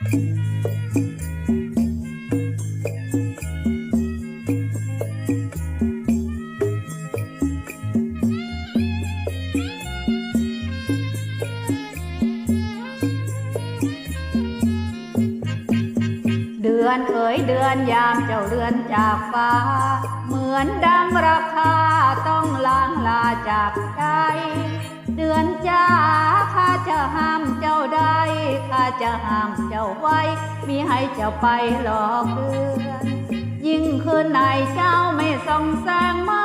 เดือนเอ๋ยเดือนยามเจ้าเรือนจากฟ้า เหมือนดังราคาต้องล้างลาจากใจ เดือนจ้าข้าจะห้ามเจ้าได้ข้าจะห้ามเจ้าไว้ มีให้เจ้าไปหลอกเดือน ยิ่งคืนไหนเจ้าไม่ส่องแสงมา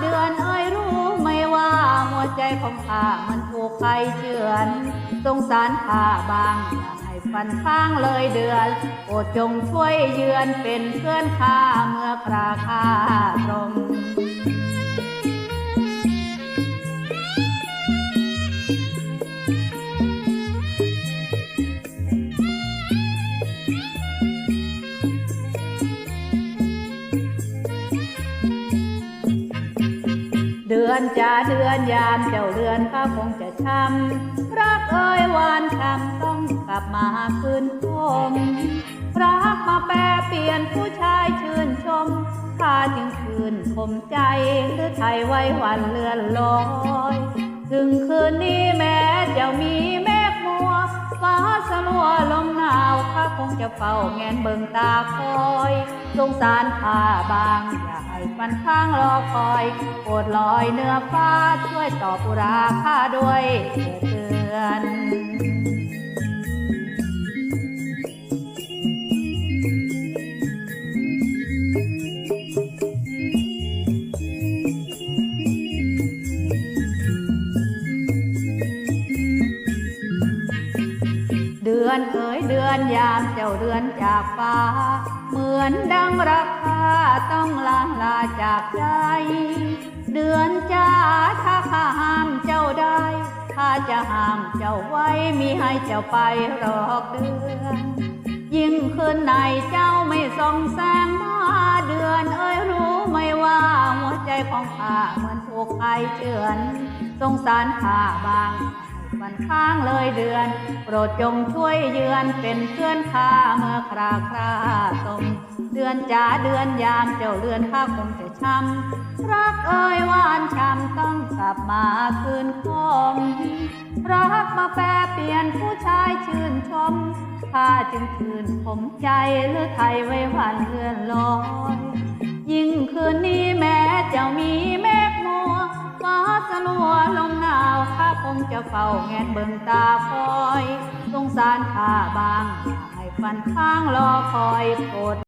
เดือนเอ้ยรู้ไหมว่าหัวใจของข้ามันถูกใครเฉือนสงสารข้าบางอย่าให้ฟันข้างเลยเดือน โปรดจงช่วยเยือนเป็นเพื่อนข้าเมื่อคราข้าตรง ดือนจะเดือนยามเจ้าเดือนข้าคงจะช้ำรักเอ่ยหวานคำต้องกลับมาคืนคมรักมาแปรเปลี่ยนผู้ชายชื่นชมข้าจึงคืนคมใจหรือไทยไว้วันเลือนลอย ถึงคืนนี้แม้จะมีแม ฟ้าสลัวลมหนาวข้าคงจะเฝ้าแงนเบิ่งตาคอยสงสารข้าบางอย่าให้ฟันข้างรอคอยโปรดลอยเนื้อฟ้าช่วยตอบอุราข้าด้วยเถิดเตือน อนเอ๋ยเดือนยามเจ้าเดือนจากฟ้า เหมือนดังราคาต้องลางลาจากใจ เดือนจ้าถ้าข้าห้ามเจ้าได้ข้าจะห้ามเจ้าไว้มีให้เจ้าไปหรอกเดือน ยิ่งคืนไหนเจ้าไม่ส่องแสงมาเดือนเอ้ยรู้ไหมว่าหัวใจของข้าเหมือนถูกใครเฉือนสงสารข้าบาง วันข้างเลยเดือน โปรดจงช่วยเยือนเป็นเพื่อนข้าเมื่อคราคราตมเดือนจ๋าเดือนยามเจ้าเดือนข้าคงจะช้ำรักเอ้ยหวานช้ำต้องกลับมาคืนคมรักมาแปรเปลี่ยนผู้ชายชื่นชมข้าจึงคืนผมใจหรือไทยไว้วันเลื่อนลอยยิ่งคืนนี้แม้เจะมี งจะเฝ้าแงนเบิ่งตาคอย สงสารข้าบาง ให้ฟันข้างรอคอยโปรด